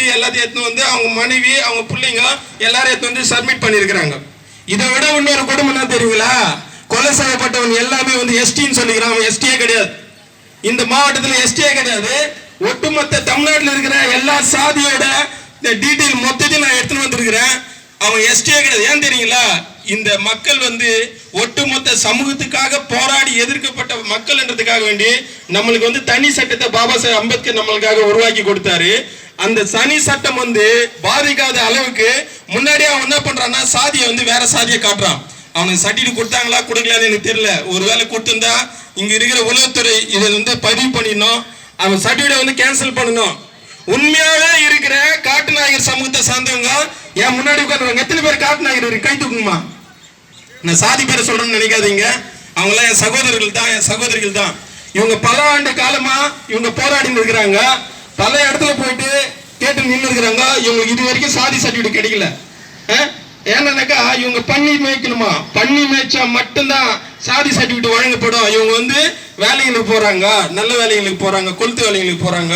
எல்லாத்தையும் எடுத்து வந்து அவங்க மனைவி அவங்க பிள்ளைங்க எல்லாரும் எடுத்து வந்து சப்மிட் பண்ணியிருக்கிறாங்க. இதை விட இன்னொரு குடும்பம் என்ன தெரியுங்களா? கொலை செய்யப்பட்டவன் எல்லாமே வந்து எஸ்டின்னு சொல்லிக்கிறான். அவன் எஸ்டியே கிடையாது. இந்த மாவட்டத்தில் எஸ்டியே கிடையாது. ஒட்டுமொத்த தமிழ்நாட்டில் இருக்கிற எல்லா சாதியோட இந்த டீட்டெயில் மொத்தத்தையும் நான் எடுத்துன்னு வந்திருக்கிறேன். அவன் எஸ்டியே கிடையாது. ஏன் தெரியுங்களா? இந்த மக்கள் வந்து ஒட்டுமொத்த சமூகத்துக்காக போராடி எதிர்க்கப்பட்ட மக்கள்ன்றதுக்காக வேண்டி நம்மளுக்கு வந்து தனி சட்டத்தை பாபா சாஹேப் அம்பேத்கர் நம்மளுக்காக உருவாக்கி கொடுத்தாரு. அந்த சனி சட்டம் வந்து பாதிக்காத அளவுக்கு முன்னாடியே அவன் என்ன பண்றான்னா சாதியை வந்து வேற சாதியை காட்டுறான். அவனுக்கு சர்டிஃபிகேட் கொடுத்தாங்களா கொடுக்கலான்னு எனக்கு தெரியல. ஒருவேளை கொடுத்துருந்தா இங்க இருக்கிற உளவுத்துறை இதை வந்து பதிவு பண்ணிடணும். அவன் சர்டிஃபிகேட் வந்து கேன்சல் பண்ணணும். உண்மையாவே இருக்கிற காட்டு நாயகர் சமூகத்தை சார்ந்தவங்க என் முன்னாடி உட்காந்துருவாங்க எத்தனை பேர் காட்டு நாயகர் இருக்கு? கை தூக்குமா நான் சாதி பேரை சொல்றேன்னு நினைக்காதீங்க. அவங்களாம் என் சகோதரர்கள் தான் என் சகோதரிகள் தான். இவங்க பல ஆண்டு காலமா இவங்க போராடி இருக்கிறாங்க. பல இடத்துல போயிட்டு கேட்டு நின்று இருக்கிறாங்க. இவங்களுக்கு இது வரைக்கும் சாதி சர்டிஃபிகேட் கிடைக்கல. அஹ்? ஏன்னாக்கா இவங்க பண்ணி மேய்க்கணுமா? பண்ணி மேய்ச்சா மட்டும்தான் சாதி சர்டிஃபிகேட் வழங்கப்படும். இவங்க வந்து வேலைகளுக்கு போறாங்க. நல்ல வேலைகளுக்கு போறாங்க. கொளுத்து வேலைகளுக்கு போறாங்க.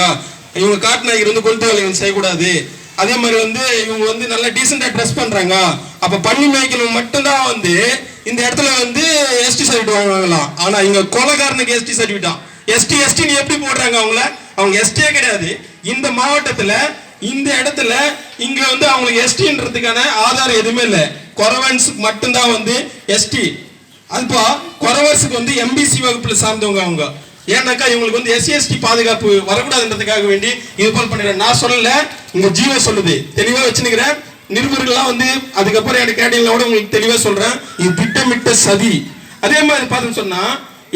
இவங்க காட்டுநாயகர் வந்து கொளுத்து வேலைகள் செய்யக்கூடாது. அதே மாதிரி வந்து இவங்க வந்து நல்லா டீசெண்டாக ட்ரெஸ் பண்ணுறாங்க அப்போ பண்ணி மேய்க்கணும் மட்டும்தான் வந்து இந்த இடத்துல வந்து எஸ்டி சர்டிஃபிகேட் வாங்கலாம். ஆனால் இவங்க கொலைகாரனுக்கு எஸ்டி சர்டிஃபிகேட் எஸ்டி எஸ்டி எப்படி போடுறாங்க அவங்கள? அவங்க எஸ்டியே கிடையாது. இந்த மாவட்டத்துல இந்த இடத்துல இங்க வந்து அவங்களுக்கு எஸ்டின்றதுக்கான ஆதாரம் எதுவுமே இல்லை. கொரவன்ஸ் மட்டும்தான் வந்து எஸ்டி அப்போ கொரவர்ஸுக்கு வந்து எம்பிசி வகுப்புல சார்ந்தவங்க அவங்க. ஏன்னாக்கா இவங்களுக்கு வந்து எஸ்சி எஸ்டி பாதுகாப்பு வரக்கூடாதுன்றதுக்காக வேண்டி இது போல் பண்ணிடுறேன். நான் சொல்லல உங்க ஜீவோ சொல்லுது. தெளிவா வச்சுக்கிறேன் நிருபர்கள்லாம் வந்து அதுக்கப்புறம் எனக்கு கேட்டீங்களா கூட உங்களுக்கு தெளிவா சொல்றேன். இது திட்டமிட்ட சதி. அதே மாதிரி பார்த்தோம்னு சொன்னா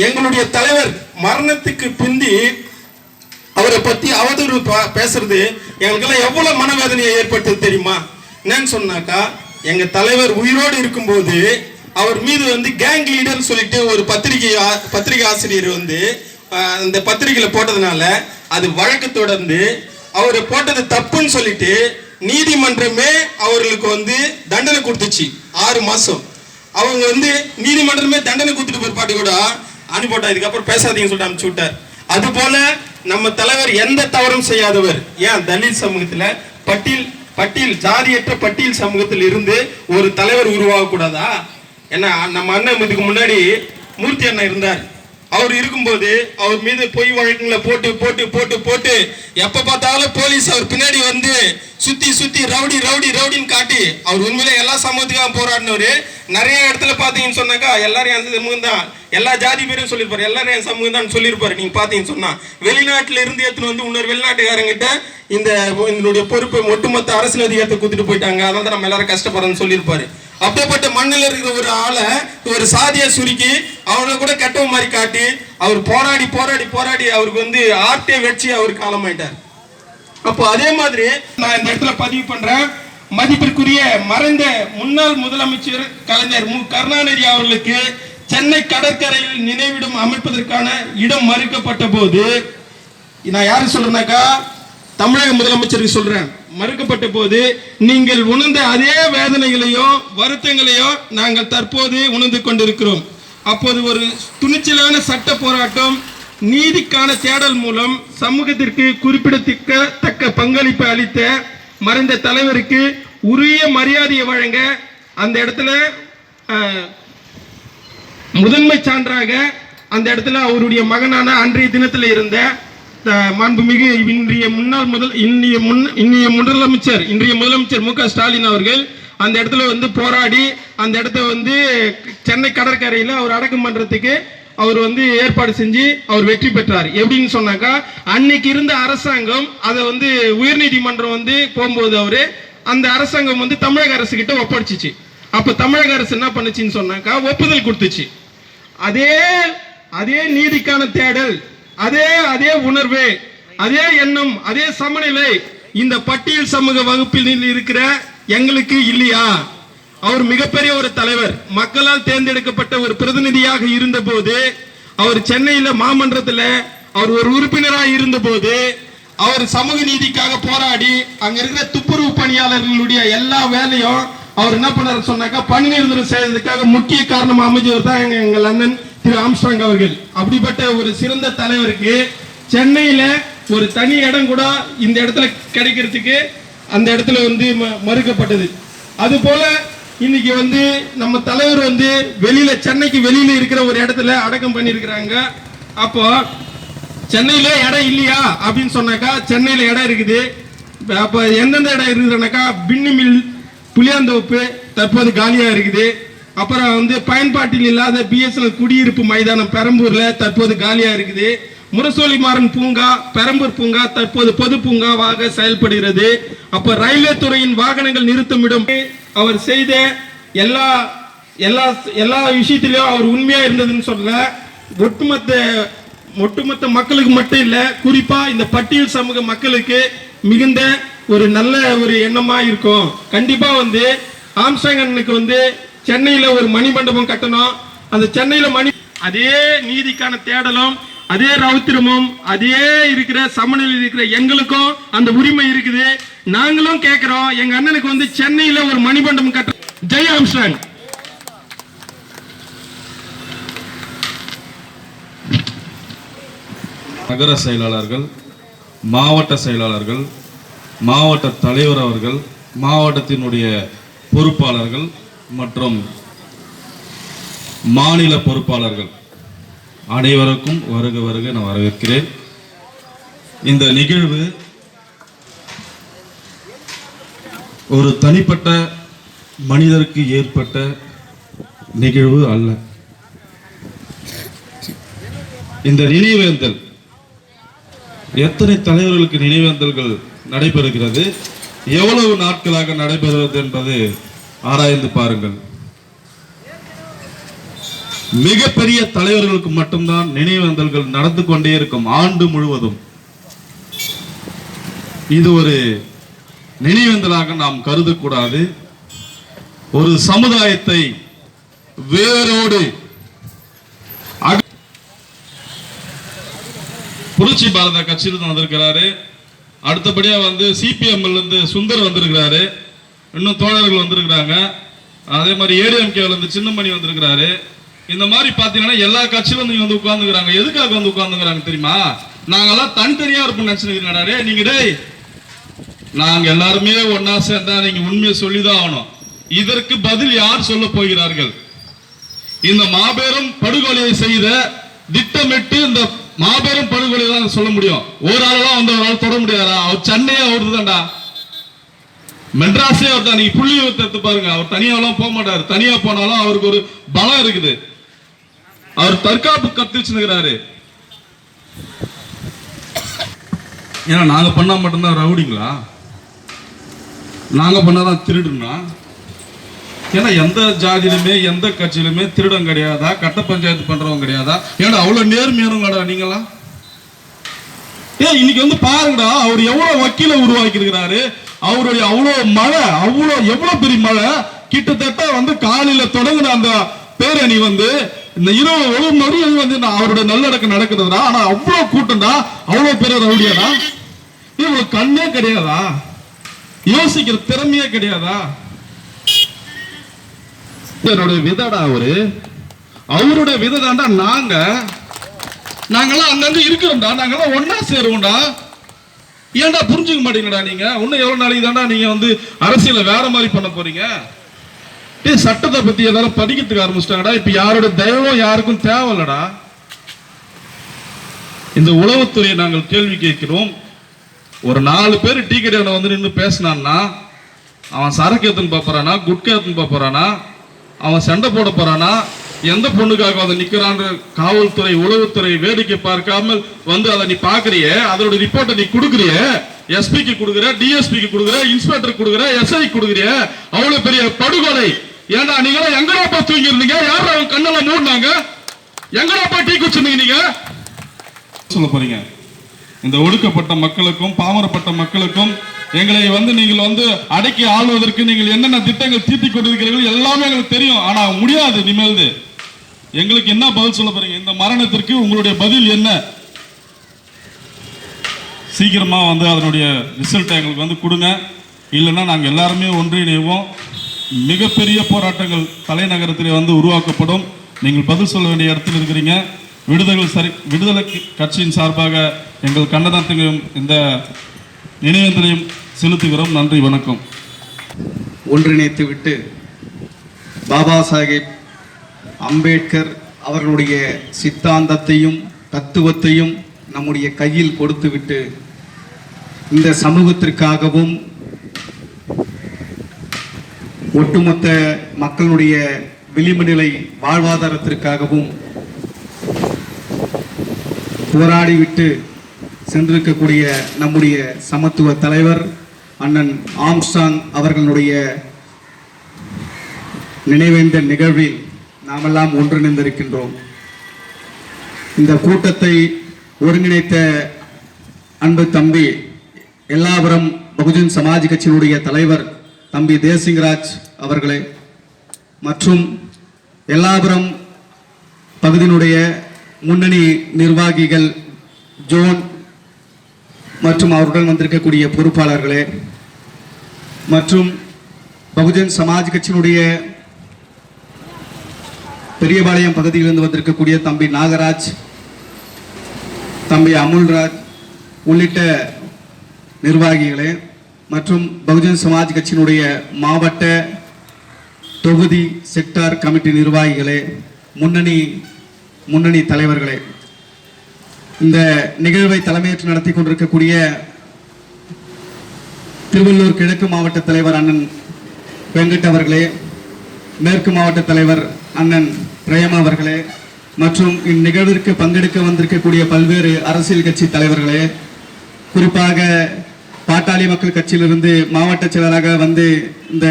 எங்களுடைய தலைவர் மரணத்துக்கு பிந்தி அவரை பத்தி அவதூறு பேசுறது எங்களுக்கெல்லாம் எவ்வளவு மனவேதனையை ஏற்பட்டது தெரியுமா? என்னன்னு சொன்னாக்கா எங்க தலைவர் உயிரோடு இருக்கும்போது அவர் மீது வந்து கேங் லீடர் சொல்லிட்டு ஒரு பத்திரிகை பத்திரிகை ஆசிரியர் வந்து அந்த பத்திரிகையில போட்டதுனால அது வழக்கு தொடர்ந்து அவர் போட்டது தப்புன்னு சொல்லிட்டு நீதிமன்றமே அவர்களுக்கு வந்து தண்டனை கொடுத்துச்சு. ஆறு மாசம். அவங்க வந்து நீதிமன்றமே தண்டனை கொடுத்துட்டு பிற்பாடு கூட அனுப்பிட்டா இதுக்கப்புறம் பேசாதீங்கன்னு சொல்லிட்டு அனுப்பிச்சு விட்டார். அது போல நம்ம தலைவர் எந்த தவறும் செய்யாதவர். ஏன்? தலித் சமூகத்துல பட்டியல் பட்டியல் ஜாதியற்ற பட்டியல் சமூகத்தில் இருந்து ஒரு தலைவர் உருவாக கூடாதா ஏன்னா நம்ம அண்ணன் இதுக்கு முன்னாடி மூர்த்தி அண்ணன் இருந்தார். அவர் இருக்கும்போது அவர் மீது பொய் வழக்குங்களை போட்டு போட்டு போட்டு போட்டு எப்ப பார்த்தாலும் போலீஸ் அவர் பின்னாடி வந்து சுத்தி சுத்தி ரவுடி ரவுடி ரவுடின்னு காட்டி அவர் உண்மையிலே எல்லா சமூகத்துக்காக போராடினவரு. நிறைய இடத்துல பாத்தீங்கன்னு சொன்னாக்கா எல்லாரும் எந்த சமூகம் தான். எல்லா ஜாதி பேரும் சொல்லியிருப்பாரு. எல்லாரும் என் சமூகம் தான் சொல்லியிருப்பாரு நீங்க பாத்தீங்கன்னு சொன்னா. வெளிநாட்டுல இருந்து எடுத்துன்னு வந்து இன்னொரு வெளிநாட்டுக்காரங்கிட்ட இந்த இதனுடைய பொறுப்பை ஒட்டுமொத்த அரசியல் அதிகாரத்தை கொடுத்துட்டு போயிட்டாங்க. அதனால தான் நம்ம எல்லாரும் கஷ்டப்படுறோம்னு சொல்லியிருப்பாரு. அப்படிப்பட்ட மண்ணில் இருக்கிற ஒரு ஆளை ஒரு சாதியை சுருக்கி அவரை கூட கெட்டவ மாதிரி காட்டி அவர் போராடி போராடி போராடி அவருக்கு வந்து ஆர்டே வச்சு அவர் காலமாயிட்டார். அப்போ அதே மாதிரி நான் இந்த இடத்துல பதிவு பண்றேன். மதிப்பிற்குரிய மறைந்த முன்னாள் முதலமைச்சர் கலைஞர் மு. கருணாநிதி அவர்களுக்கு சென்னை கடற்கரையில் நினைவிடம் அமைப்பதற்கான இடம் மறுக்கப்பட்ட போது நான் யாரு சொல்றேன்னாக்கா தமிழக முதலமைச்சருக்கு சொல்றேன். மறுக்கப்பட்ட போது நீங்கள் உணர்ந்த அதே வேதனைகளையோ வருத்தங்களையோ நாங்கள் தற்போது உணர்ந்து கொண்டிருக்கிறோம். அப்போது ஒரு துணிச்சலான சட்ட போராட்டம் நீதிக்கான தேடல் மூலம் சமூகத்திற்கு குறிப்பிடத்தக்க தக்க பங்களிப்பு அளித்த மறைந்த தலைவருக்கு உரிய மரியாதையை வழங்க அந்த இடத்துல முதன்மை சான்றாக அந்த இடத்துல அவருடைய மகனான அன்றைய தினத்தில் இருந்த மாண்புமிகு இன்றைய முன்னாள் முதல் இன்றைய முன் இன்றைய முதலமைச்சர் இன்றைய முதலமைச்சர் மு ஸ்டாலின் அவர்கள் அந்த இடத்துல வந்து போராடி அந்த இடத்த வந்து சென்னை கடற்கரையில் அவர் அடக்கம் பண்ணுறதுக்கு அவர் வந்து ஏற்பாடு செஞ்சு அவர் வெற்றி பெற்றார். எப்படின்னு சொன்னாக்கா அன்னைக்கு இருந்த அரசாங்கம் அதை வந்து உயர்நீதிமன்றம் வந்து போகும்போது அவர் அந்த அரசாங்கம் வந்து தமிழக அரசு கிட்ட ஒப்படைச்சிச்சு. அப்போ தமிழக அரசு என்ன பண்ணுச்சுன்னு சொன்னாக்கா ஒப்புதல் கொடுத்துச்சு. அதே அதே நீதிக்கான தேடல் அதே அதே உணர்வு அதே எண்ணம் அதே சமநிலை இந்த பட்டியல் சமூக வகுப்பில் இருக்கிற எங்களுக்கு இல்லையா? அவர் மிகப்பெரிய ஒரு தலைவர். மக்களால் தேர்ந்தெடுக்கப்பட்ட ஒரு பிரதிநிதியாக இருந்தபோது அவர் சென்னையில மாமன்றத்தில் அவர் ஒரு உறுப்பினராக இருந்தபோது அவர் சமூக நீதிக்காக போராடி அங்க இருக்கிற துப்புரவு பணியாளர்களுடைய எல்லா வேலையும் அவர் என்ன பண்ணாரு சொன்னாக்கா பணி நிறுத்தம் செய்யறதுக்காக முக்கிய காரணம் அமைஞ்சவர் தான் எங்க எங்கள் அண்ணன் திரு ஆம்ஸ்டாங் அவர்கள். அப்படிப்பட்ட ஒரு சிறந்த தலைவருக்கு சென்னையில ஒரு தனி இடம் கூட இந்த இடத்துல கிடைக்கிறதுக்கு அந்த இடத்துல வந்து ம- மறுக்கப்பட்டது. அது போல இன்னைக்கு வந்து நம்ம தலைவர் வந்து வெளியில சென்னைக்கு வெளியில இருக்கிற ஒரு இடத்துல அடக்கம் பண்ணியிருக்கிறாங்க. அப்போ சென்னையில இடம் இல்லையா? அப்படின்னு சொன்னாக்கா சென்னையில இடம் இருக்குது. அப்போ எந்தெந்த இடம் இருக்குதுனாக்கா பின்னி மில் புளியாந்தோப்பு தற்போது காலியாக இருக்குது. அப்புறம் வந்து பயன்பாட்டில் இல்லாத பிஎஸ்என்எல் குடியிருப்பு மைதானம் பெரம்பூர்ல தற்போது காலியா இருக்குது. முரசொலிமாறன் பூங்கா பெரம்பூர் பூங்கா தற்போது பொது பூங்காவாக செயல்படுகிறது. அப்ப ரயில்வே துறையின் வாகனங்கள் நிறுத்தமிடும் அவர் செய்த எல்லா எல்லா எல்லா விஷயத்திலையும் அவர் உண்மையா இருந்ததுன்னு சொல்ல ஒட்டுமொத்த ஒட்டுமொத்த மக்களுக்கு மட்டும் இல்ல குறிப்பா இந்த பட்டியல் சமூக மக்களுக்கு மிகுந்த ஒரு நல்ல ஒரு எண்ணமா இருக்கும். கண்டிப்பா வந்து ஆம்ஸ்டாங் அண்ணனுக்கு வந்து சென்னையில ஒரு மணிமண்டபம் கட்டணும். அந்த சென்னையில மணி அதே நீதிக்கான தேடலும் அதே ரவுத்திரமும் அதே இருக்கிற சமநிலையில் இருக்கிற எங்களுக்கும் அந்த உரிமை இருக்குது. நாங்களும் கேட்கிறோம் எங்க அண்ணனுக்கு வந்து சென்னையில ஒரு மணிமண்டபம் கட்ட ஜெய் ஆம்ஸ்டாங் நகர செயலாளர்கள் மாவட்ட செயலாளர்கள் மாவட்ட தலைவர் அவர்கள் மாவட்டத்தினுடைய பொறுப்பாளர்கள் மற்றும் மாநில பொறுப்பாளர்கள் அனைவருக்கும் வருக வருக நான் வரவேற்கிறேன். இந்த நிகழ்வு ஒரு தனிப்பட்ட மனிதருக்கு ஏற்பட்ட நிகழ்வு அல்ல. இந்த நினைவேந்தல் எத்தனை தலைவர்களுக்கு நினைவேந்தல்கள் நடைபெறுகிறது எவ்வளவு நாட்களாக நடைபெறுவது என்பது ஆராய்ந்து பாருங்கள். மிகப்பெரிய தலைவர்களுக்கு மட்டும்தான் நினைவேந்தல்கள் நடந்து கொண்டே இருக்கும் ஆண்டு முழுவதும். இது ஒரு நினைவேந்தலாக நாம் கருதக்கூடாது. ஒரு சமுதாயத்தை வேரோடு புரட்சி பாரத கட்சியிலிருந்து வந்திருக்கிறாரு. அடுத்தபடியா வந்து சிபிஎம்ல இருந்து சுந்தர் வந்திருக்கிறாரு. இன்னும் தோழர்கள் வந்திருக்கிறாங்க. அதே மாதிரி ஏடிஎம்கேல இருந்து சின்னமணி வந்திருக்கிறாரு. இந்த மாதிரி பாத்தீங்கன்னா எல்லா கட்சியிலும் இருந்து வந்து உட்காந்துக்கிறாங்க எதுக்காக வந்து உட்காந்துக்கிறாங்க தெரியுமா? நாங்கெல்லாம் தனித்தனியா இருப்போம் நினைச்சுக்கிறாரு நீங்க டேய் நாங்க எல்லாருமே ஒன்னா சேர்ந்தா நீங்க உண்மையை சொல்லிதான் ஆகணும். இதற்கு பதில் யார் சொல்ல போகிறார்கள்? இந்த மாபெரும் படுகொலையை செய்த திட்டமிட்டு இந்த மாபெரும் படுகொலை தான் சொல்ல முடியும். ஒரு ஆளெல்லாம் வந்து ஒரு ஆள் தொட முடியாதா? அவர் சென்னையே அவரு மெட்ராஸே அவர் தான். புள்ளி எடுத்து பாருங்க. அவர் தனியாலாம் போக மாட்டாரு. தனியா போனாலும் அவருக்கு ஒரு பலம் இருக்குது. அவர் தற்காப்பு கத்து ஏன்னா நாங்க பண்ணா மட்டும்தான் ரவுடிங்களா? நாங்க பண்ணாதான் திருடுனா? ஏன்னா எந்த ஜாதியிலுமே எந்த கட்சியிலுமே திருடம் கிடையாதா? கட்ட பஞ்சாயத்து பண்றவங்க கிடையாதா? ஏன்னா அவ்வளவு நேர்மையானவங்கடா நீங்களா ஏ இன்னைக்கு வந்து பாருங்கடா அவர் எவ்வளவு வக்கீல உருவாக்கி இருக்கிறாரு அவருடைய அவ்வளோ மழை அவ்வளோ எவ்வளோ பெரிய மழை? கிட்டத்தட்ட வந்து காலையில தொடங்கின அந்த பேரணி வந்து இந்த இரவு ஒரு மணி வந்து நான் அவருடைய நல்லடக்கம் நடக்குதுடா. ஆனா அவ்வளவு கூட்டம்டா. அவ்வளவு பேர் ரவுடியாடா. இவங்களுக்கு கண்ணே கிடையாதா? யோசிக்கிற திறமையே கிடையாதா? என்னுடைய விதடா அவரு. அவருடைய விதை தாண்டா நாங்க. நாங்கெல்லாம் அங்கங்க இருக்கிறோம்டா. நாங்கெல்லாம் ஒன்னா சேருவோம்டா. ஏன்டா புரிஞ்சுக்க மாட்டீங்கடா நீங்க? இன்னும் எவ்வளவு நாளைக்கு தாண்டா நீங்க வந்து அரசியல வேற மாதிரி பண்ண போறீங்க? சட்டத்தை பத்தி எல்லாரும் படிக்கிறதுக்கு ஆரம்பிச்சிட்டாங்கடா. இப்ப யாரோட தயவும் யாருக்கும் தேவையில்லடா. இந்த உளவுத்துறையை நாங்கள் கேள்வி கேட்கிறோம். ஒரு நாலு பேர் டீ கடையில வந்து நின்று பேசினான்னா அவன் சரக்கு எடுத்துன்னு போறானா குட்கா எத்துன்னு போறானா அவன் சண்டை போட போறானா எந்த பொண்ணுக்காக அதை நிக்கிறான்ற காவல்துறை உளவுத்துறை வேடிக்கை பார்க்காமல் வந்து அதை நீ பாக்குறிய அதோட ரிப்போர்ட்டை நீ கொடுக்குறிய? எஸ்பிக்கு கொடுக்குற டிஎஸ்பிக்கு கொடுக்குற இன்ஸ்பெக்டர் கொடுக்குற எஸ்ஐ கொடுக்குறிய அவ்வளவு பெரிய படுகொலை. ஏன்னா நீங்களாம் எங்கடா போய் தூங்கி இருந்தீங்க யார் அவங்க கண்ணெல்லாம் மூடினாங்க? எங்கடா போய் டீ குடிச்சிருந்தீங்க நீங்க? சொல்ல போறீங்க. இந்த ஒடுக்கப்பட்ட மக்களுக்கும் பாமரப்பட்ட மக்களுக்கும் எங்களை வந்து நீங்கள் வந்து அடக்கி ஆளுவதற்கு நீங்கள் என்னென்ன திட்டங்கள் தீட்டி கொண்டிருக்கிறீர்கள் எல்லாமே எங்களுக்கு தெரியும். ஆனா முடியாது இனிமேல்து எங்களுக்கு என்ன பதில் சொல்ல போறீங்க? இந்த மரணத்திற்கு உங்களுடைய பதில் என்ன? சீக்கிரமா வந்து அதனுடைய ரிசல்ட் எங்களுக்கு வந்து கொடுங்க. இல்லைன்னா நாங்கள் எல்லாருமே ஒன்றிணைவோம். மிகப்பெரிய போராட்டங்கள் தலைநகரத்திலே வந்து உருவாக்கப்படும். நீங்கள் பதில் சொல்ல வேண்டிய இடத்துல இருக்கிறீங்க. விடுதலை சரி விடுதலை கட்சியின் சார்பாக எங்கள் கண்டனத்தையும் இந்த நினைவேந்தலையும் செலுத்துகிறோம். நன்றி வணக்கம். ஒன்றிணைத்து விட்டு பாபா சாஹேப் அம்பேத்கர் அவர்களுடைய சித்தாந்தத்தையும் தத்துவத்தையும் நம்முடைய கையில் கொடுத்துவிட்டு இந்த சமூகத்திற்காகவும் ஒட்டுமொத்த மக்களுடைய விளிம்பு நிலை வாழ்வாதாரத்திற்காகவும் போராடிவிட்டு சென்றிருக்கக்கூடிய நம்முடைய சமத்துவ தலைவர் அண்ணன் ஆம்ஸ்டாங் அவர்களுடைய நினைவேந்த நிகழ்வில் நாமெல்லாம் ஒன்றிணைந்திருக்கின்றோம். இந்த கூட்டத்தை ஒருங்கிணைத்த அன்பு தம்பி எல்லாபுரம் பகுஜன் சமாஜ் கட்சியினுடைய தலைவர் தம்பி தேசிங்கராஜ் அவர்களே மற்றும் எல்லாபுரம் பகுதியினுடைய முன்னணி நிர்வாகிகள் ஜோன் மற்றும் அவருடன் வந்திருக்கக்கூடிய பொறுப்பாளர்களே மற்றும் பகுஜன் சமாஜ் கட்சியினுடைய பெரியபாளையம் பகுதியிலிருந்து வந்திருக்கக்கூடிய தம்பி நாகராஜ் தம்பி அமுல்ராஜ் உள்ளிட்ட நிர்வாகிகளே மற்றும் பகுஜன் சமாஜ் கட்சியினுடைய மாவட்ட தொகுதி செக்டார் கமிட்டி நிர்வாகிகளே முன்னணி முன்னணி தலைவர்களே. இந்த நிகழ்வை தலைமையேற்று நடத்தி கொண்டிருக்கக்கூடிய திருவள்ளூர் கிழக்கு மாவட்ட தலைவர் அண்ணன் வெங்கட் அவர்களே மேற்கு மாவட்ட தலைவர் அண்ணன் பிரேம் அவர்களே மற்றும் இந்நிகழ்விற்கு பங்கெடுக்க வந்திருக்கக்கூடிய பல்வேறு அரசியல் கட்சி தலைவர்களே குறிப்பாக பாட்டாளி மக்கள் கட்சியிலிருந்து மாவட்ட செயலராக வந்து இந்த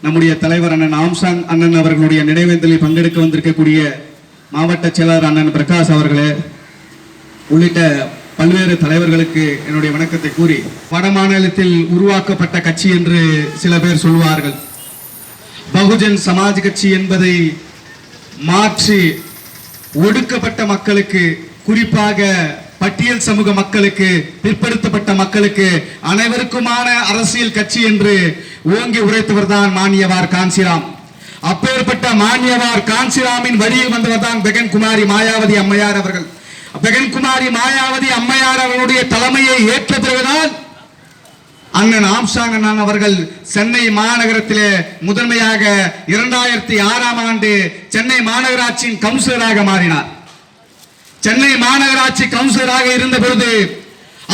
நம்முடைய தலைவர் அண்ணன் ஆம்சாங் அண்ணன் அவர்களுடைய நினைவேந்தலில் பங்கெடுக்க வந்திருக்கக்கூடிய மாவட்ட செயலர் அண்ணன் பிரகாஷ் அவர்களே உள்ளிட்ட பல்வேறு தலைவர்களுக்கு என்னுடைய வணக்கத்தை கூறி வட மாநிலத்தில் உருவாக்கப்பட்ட கட்சி என்று சில பேர் சொல்வார்கள் பகுஜன் சமாஜ் கட்சி என்பதை மாற்றி ஒடுக்கப்பட்ட மக்களுக்கு குறிப்பாக பட்டியல் சமூக மக்களுக்கு பிற்படுத்தப்பட்ட மக்களுக்கு அனைவருக்குமான அரசியல் கட்சி என்று ஓங்கி உரைத்தவர் தான் மானியவார் காஞ்சிராம் அப்பேற்பட்ட மானியவார் காஞ்சிராமின் வழியில் வந்தவர் தான் பெகன்குமாரி மாயாவதி அம்மையார் அவர்கள். பெகன்குமாரி மாயாவதி அம்மையார் அவர்களுடைய தலைமையை ஏற்ற பிறகுதான் அண்ணன் ஆம்சாங் அண்ணன் அவர்கள் சென்னை மாநகரத்திலே முதன்மையாக இரண்டாயிரத்தி ஆறாம் ஆண்டு சென்னை மாநகராட்சியின் கவுன்சிலராக மாறினார். சென்னை மாநகராட்சி கவுன்சிலராக இருந்த பொழுது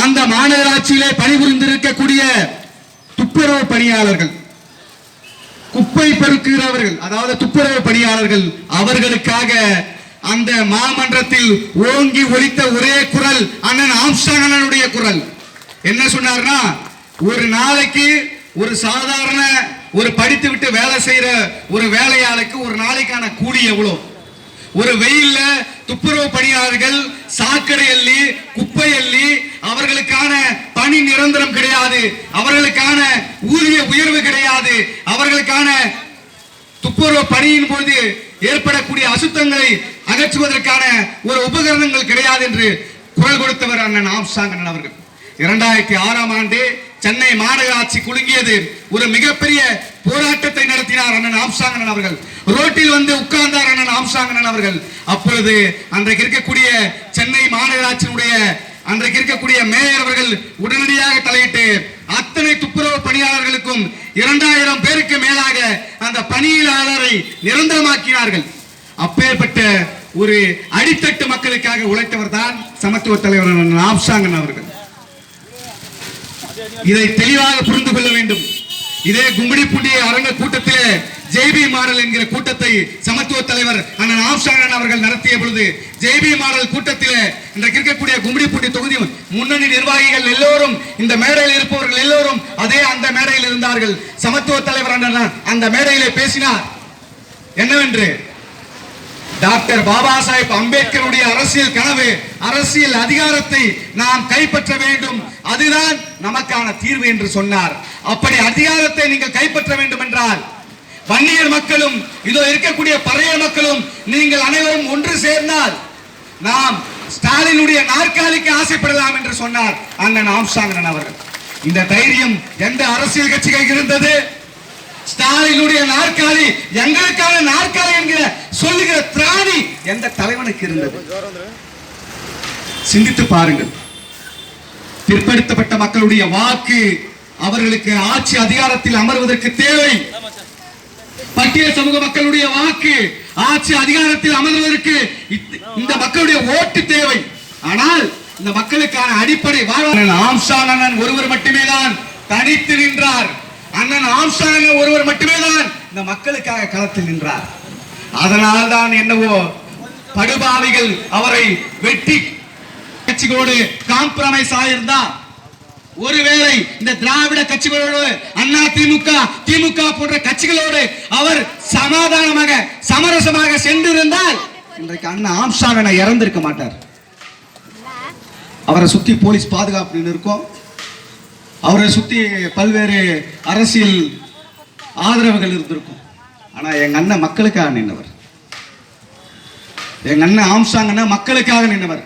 அந்த மாநகராட்சியிலே பணிபுரிந்திருக்கக்கூடிய துப்புரவு பணியாளர்கள் குப்பை பெருக்குகிறவர்கள் அதாவது துப்புரவு பணியாளர்கள் அவர்களுக்காக அந்த மாமன்றத்தில் ஓங்கி ஒலித்த ஒரே குரல் அண்ணன் ஆம்ஸ்டாங் அண்ணனுடைய குரல். என்ன சொன்னார்னா ஒரு நாளைக்கு ஒரு சாதாரண ஒரு படித்து விட்டு வேலை செய்யற ஒரு வேலையாளுக்கு ஒரு நாளைக்கான கூலி எவ்வளோ? ஒரு வெயில்ல துப்புரவு பணியாளர்கள் சாக்கடை அள்ளி குப்பை அள்ளி அவர்களுக்கான பணி நிரந்தரம் கிடையாது அவர்களுக்கான ஊதிய உயர்வு கிடையாது அவர்களுக்கான துப்புரவு பணியின் போது ஏற்படக்கூடிய அசுத்தங்களை அகற்றுவதற்கான ஒரு உபகரணங்கள் கிடையாது என்று குரல் கொடுத்தவர் அண்ணன் ஆம்சாங் அவர்கள். இரண்டாயிரத்தி ஆறாம் ஆண்டு சென்னை மாநகராட்சி குலுங்கியது. ஒரு மிகப்பெரிய போராட்டத்தை நடத்தினார் அண்ணன் ஆம்சாங்கனன் அவர்கள். ரோட்டில் வந்து உட்கார்ந்தார் அண்ணன் ஆம்சாங்கனன் அவர்கள். அப்பொழுது அன்றைக்கு இருக்கக்கூடிய சென்னை மாநகராட்சியினுடைய அன்றைக்கு இருக்கக்கூடிய மேயர் அவர்கள் உடனடியாக தலையிட்டு அத்தனை துப்புரவு பணியாளர்களுக்கும் இரண்டாயிரம் பேருக்கு மேலாக அந்த பணியாளரை நிரந்தரமாக்கினார்கள். அப்பேற்பட்ட ஒரு அடித்தட்டு மக்களுக்காக உழைத்தவர் தான் சமத்துவ தலைவர் ஆப்சாங்கன் அவர்கள். இதை தெளிவாக புரிந்து கொள்ள வேண்டும். இதே கும்பிடிப்புண்டி அரங்க கூட்டத்திலே ஜேபி மாடல் என்கிற கூட்டத்தை சமத்துவ தலைவர் அண்ணன் ஆப்ஷாங்கன் அவர்கள் நடத்திய பொழுது ஜேபி மாடல் கூட்டத்திலே இன்றைக்கு இருக்கக்கூடிய கும்பிடிப்புண்டி தொகுதி முன்னணி நிர்வாகிகள் எல்லோரும் இந்த மேடையில் இருப்பவர்கள் எல்லோரும் அதே அந்த மேடையில் இருந்தார்கள். சமத்துவ தலைவர் அண்ணன் அந்த மேடையிலே பேசினார். என்னவென்று? டாக்டர் பாபா சாஹிப் அம்பேத்கருடைய அரசியல் கனவு அரசியல் அதிகாரத்தை நாம் கைப்பற்ற வேண்டும். அதுதான் நமக்கான தீர்வு என்று சொன்னார். அப்படி அதிகாரத்தை நீங்கள் கைப்பற்ற வேண்டும் என்றால் வன்னியர் மக்களும் இதோ இருக்கக்கூடிய பறைய மக்களும் நீங்கள் அனைவரும் ஒன்று சேர்ந்தால் நாம் ஸ்டாலினுடைய நாற்காலிக்கு ஆசைப்படலாம் என்று சொன்னார் அண்ணன் ஆம்சாங்கன் அவர்கள். இந்த தைரியம் எந்த அரசியல் கட்சிகள் இருந்தது? ஸ்டாலினுடைய நாற்காலி எங்களுக்கான நாற்காலி என்கிற சொல்லுகிற திராணி எந்த தலைவனுக்கு இருந்தது? சிந்தித்து பாருங்கள். பிற்படுத்தப்பட்ட மக்களுடைய வாக்கு அவர்களுக்கு ஆட்சி அதிகாரத்தில் அமர்வதற்கு தேவை. பட்டியல் சமூக மக்களுடைய வாக்கு ஆட்சி அதிகாரத்தில் அமர்வதற்கு இந்த மக்களுடைய ஓட்டு தேவை. ஆனால் இந்த மக்களுக்கான அடிப்படை வாழ்வாளர் ஆம்சான் அண்ணன் ஒருவர் மட்டுமே தான் தனித்து நின்றார். அண்ணன் ஆம்சாங்க ஒருவர் மட்டுமே தான் இந்த மக்களுக்காக களத்தில் நின்றார். அதனால் தான் என்னவோ படுபாவிகள் அவரை வெட்டி கட்சிகளோடு காம்ப்ரமைஸ் ஆயிருந்தா ஒருவேளை இந்த திராவிட கட்சிகளோடு அண்ணா திமுக திமுக போன்ற கட்சிகளோடு அவர் சமாதானமாக சமரசமாக சென்றிருந்தால் இன்றைக்கு அண்ணா ஆம்சாங்கனை இறந்திருக்க மாட்டார். அவரை சுத்தி போலீஸ் பாதுகாப்பு இருக்கும். அவரை சுற்றி பல்வேறு அரசியல் ஆதரவுகள் இருந்திருக்கும். ஆனால் எங்கள் அண்ணன் மக்களுக்காக நின்றவர் எங்கள் அண்ணன் ஆம்சாங்கன்னா மக்களுக்காக நின்றவர்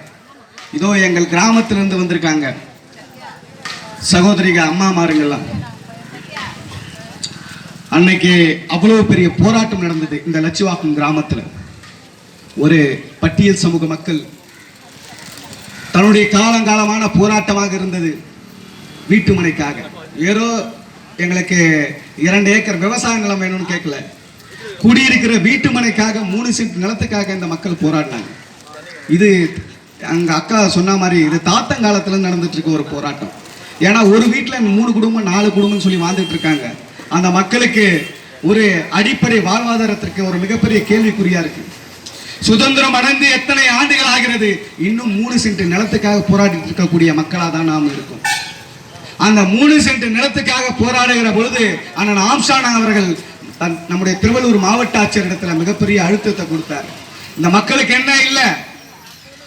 இதோ எங்கள் கிராமத்திலிருந்து வந்திருக்காங்க. சகோதரிக அம்மாமாருங்கெல்லாம் அன்னைக்கு அவ்வளோ பெரிய போராட்டம் நடந்தது இந்த லட்சுவாக்கம் கிராமத்தில். ஒரு பட்டியல் சமூக மக்கள் தன்னுடைய காலங்காலமான போராட்டமாக இருந்தது. வீட்டு மனைக்காக ஏதோ எங்களுக்கு இரண்டு ஏக்கர் விவசாய நிலம் வேணும்னு கேட்கல குடியிருக்கிற வீட்டு மனைக்காக மூணு சென்ட் நிலத்துக்காக இந்த மக்கள் போராடினாங்க. இது அங்கே அக்கா சொன்ன மாதிரி இது தாத்தங்காலத்தில் நடந்துட்டு இருக்க ஒரு போராட்டம். ஏன்னா ஒரு வீட்டில் மூணு குடும்பம் நாலு குடும்பம்னு சொல்லி வாழ்ந்துட்டு இருக்காங்க. அந்த மக்களுக்கு ஒரு அடிப்படை வாழ்வாதாரத்திற்கு ஒரு மிகப்பெரிய கேள்விக்குறியா இருக்கு. சுதந்திரம் அடைந்து எத்தனை ஆண்டுகள் ஆகிறது? இன்னும் மூணு சென்ட் நிலத்துக்காக போராடிட்டு இருக்கக்கூடிய மக்களாக தான் நாம் இருக்கோம். அந்த மூணு சென்ட் நிலத்துக்காக போராடுகிற பொழுது அண்ணன் ஆம்சான் அவர்கள் தன் நம்முடைய திருவள்ளூர் மாவட்ட ஆட்சியர் இடத்துல மிகப்பெரிய அழுத்தத்தை கொடுத்தார். இந்த மக்களுக்கு என்ன இல்லை?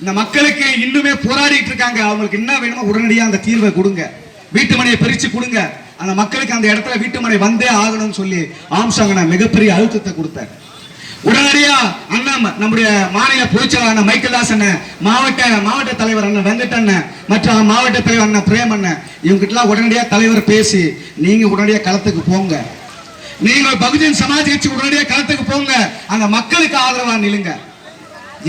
இந்த மக்களுக்கு இன்னுமே போராடிட்டு இருக்காங்க. அவங்களுக்கு என்ன வேணுமோ உடனடியாக அந்த தீர்வை கொடுங்க. வீட்டு மனையை பிரித்து கொடுங்க. அந்த மக்களுக்கு அந்த இடத்துல வீட்டு மனை வந்தே ஆகணும்னு சொல்லி ஆம்சாங்கன மிகப்பெரிய அழுத்தத்தை கொடுத்தார். உடனடியா அண்ணா நம்முடைய மாநில பொதுச்செயலர் அண்ணன் மைக்கேல் தாஸ் அண்ணன் மாவட்ட மாவட்ட தலைவர் அண்ணன் வெங்கட் அண்ணன் மற்றும் மாவட்ட தலைவர் அண்ணன் பிரேம் அண்ணன் இவங்ககிட்டலாம் உடனடியாக தலைவர் பேசி நீங்கள் உடனடியாக களத்துக்கு போங்க. நீங்கள் பகுஜன் சமாஜ் கட்சி உடனடியாக களத்துக்கு போங்க. அந்த மக்களுக்கு ஆதரவாக நிலுங்க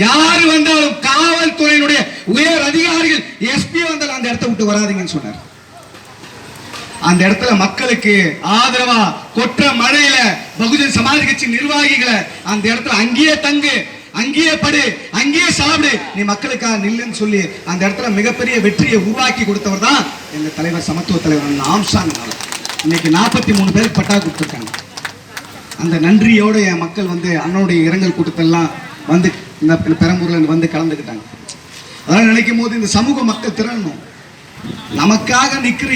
யார் வந்தாலும் காவல்துறையினுடைய உயர் அதிகாரிகள் எஸ்பி வந்தாலும் அந்த இடத்த விட்டு வராதீங்கன்னு சொன்னார். அந்த இடத்துல மக்களுக்கு ஆதரவா கொற்ற மழையில பகுஜன் சமாஜ் கட்சி நிர்வாகிகளை அந்த இடத்துல அங்கேயே தங்கு அங்கேயே படு அங்கேயே சாப்பிடு. நீ மக்களுக்காக நில்லுன்னு சொல்லி அந்த இடத்துல மிகப்பெரிய வெற்றியை உருவாக்கி கொடுத்தவர் தான் எங்க தலைவர் சமத்துவ தலைவர் ஆம்சாங் இன்னைக்கு நாற்பத்தி மூணு பேருக்கு பட்டா கொடுத்துருக்காங்க. அந்த நன்றியோட என் மக்கள் வந்து அண்ணனுடைய இரங்கல் கூட்டத்தெல்லாம் வந்து இந்த பெரம்பூர்ல வந்து கலந்துக்கிட்டாங்க. அதெல்லாம் நினைக்கும் போது இந்த சமூக மக்கள் திரளணும். நமக்காக நிற்கிற